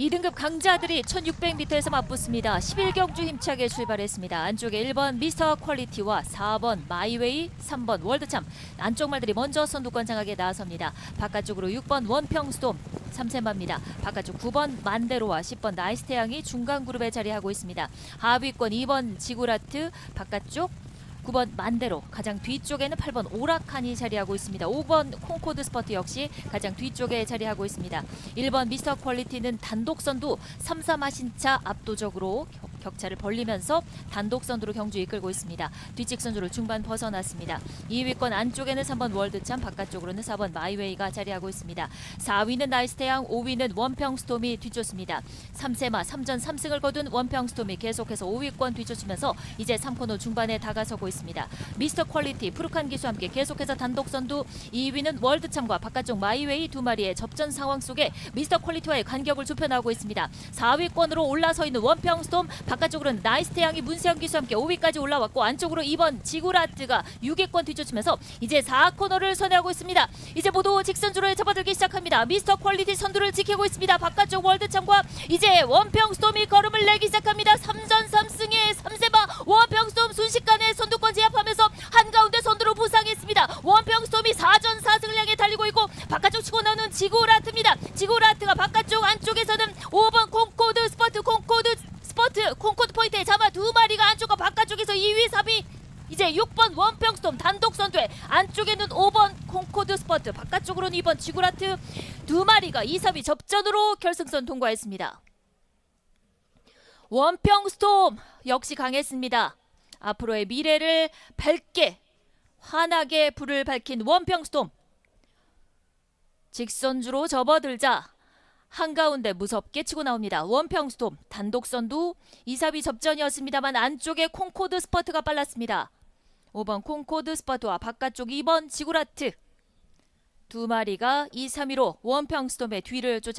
2등급 강자들이 1600m에서 맞붙습니다. 11경주 힘차게 출발했습니다. 안쪽에 1번 미스터 퀄리티와 4번 마이웨이, 3번 월드참 안쪽 말들이 먼저 선두권 장악에 나섭니다. 바깥쪽으로 6번 원평스톰 3세마입니다. 바깥쪽 9번 만데로와 10번 나이스태양이 중간 그룹에 자리하고 있습니다. 하위권 2번 지구라트 바깥쪽 9번 만대로 가장 뒤쪽에는 8번 오라칸이 자리하고 있습니다. 5번 콩코드 스퍼트 역시 가장 뒤쪽에 자리하고 있습니다. 1번 미스터 퀄리티는 단독 선두 3, 4 마신차 압도적으로 격- 격차를 벌리면서 단독 선두로 경주 이끌고 있습니다. 뒤직 선두를 중반 벗어났습니다. 2위권 안쪽에는 3번 월드참 바깥쪽으로는 4번 마이웨이가 자리하고 있습니다. 4위는 나이스태양 5위는 원평스톰이 뒤쫓습니다. 3세마 3전 3승을 거둔 원평스톰이 계속해서 5위권 뒤쫓으면서 이제 3코너 중반에 다가서고 있습니다. 미스터 퀄리티 푸르칸 기수와 함께 계속해서 단독 선두 2위는 월드참과 바깥쪽 마이웨이 두 마리의 접전 상황 속에 미스터 퀄리티와의 간격을 좁혀나가고 있습니다. 4위권으로 올라서 있는 원평스톰 바깥쪽으로는 나이스태양이 문세영 기수와 함께 5위까지 올라왔고 안쪽으로 2번 지구라트가 6위권 뒤쫓으면서 이제 4코너를 선회하고 있습니다. 이제 모두 직선주로에 접어들기 시작합니다. 미스터 퀄리티 선두를 지키고 있습니다. 바깥쪽 월드참과 이제 원평스톰이 걸음을 내기 시작합니다. 3전 3승의 3세바 원평스톰 순식간에 선두권 제압하면서 한가운데 선두로 부상했습니다. 원평스톰이 4전 4승을 향해 달리고 있고 바깥쪽 치고 나오는 지구라트입니다. 지구라트가 바깥쪽 안쪽에서는 5번 콩코드 스퍼트 콩코드 스퍼트 콩코드 포인트에 잡아 두 마리가 안쪽과 바깥쪽에서 2위 3위 이제 6번 원평스톰 단독 선두에 안쪽에는 5번 콩코드 스퍼트 바깥쪽으로는 2번 지구라트 두 마리가 2, 3위 접전으로 결승선 통과했습니다. 원평스톰 역시 강했습니다. 앞으로의 미래를 밝게 환하게 불을 밝힌 원평스톰 직선주로 접어들자 한가운데 무섭게 치고 나옵니다. 원평스톰 단독 선두 2, 4위 접전이었습니다만 안쪽에 콩코드 스퍼트가 빨랐습니다. 5번 콩코드 스퍼트와 바깥쪽 2번 지구라트 두 마리가 2, 3위로 원평스톰의 뒤를 쫓아